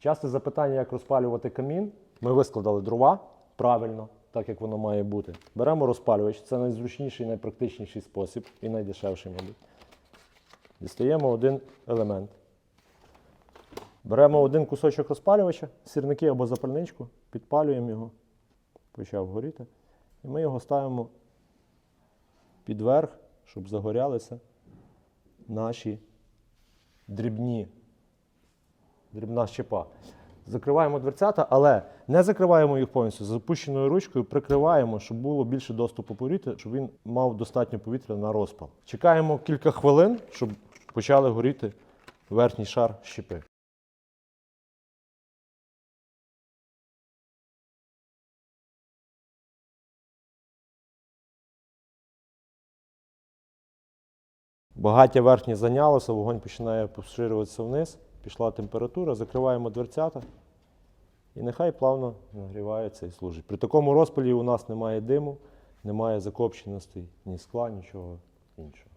Часте запитання, як розпалювати камін. Ми вискладали дрова правильно, так як воно має бути. Беремо розпалювач, це найзручніший, найпрактичніший спосіб і найдешевший, мабуть. Дістаємо один елемент. Беремо один кусочок розпалювача, сірники або запальничку, підпалюємо його, почав горіти. І ми його ставимо під верх, щоб загорялися наші дрібні, дрібна щепа. Закриваємо дверцята, але не закриваємо їх повністю. З запущеною ручкою прикриваємо, щоб було більше доступу повітря, щоб він мав достатньо повітря на розпал. Чекаємо кілька хвилин, щоб почали горіти верхній шар щепи. Багаття верхнє зайнялося, вогонь починає поширюватися вниз, пішла температура, закриваємо дверцята і нехай плавно нагрівається і служить. При такому розпалі у нас немає диму, немає закопченостей, ні скла, нічого іншого.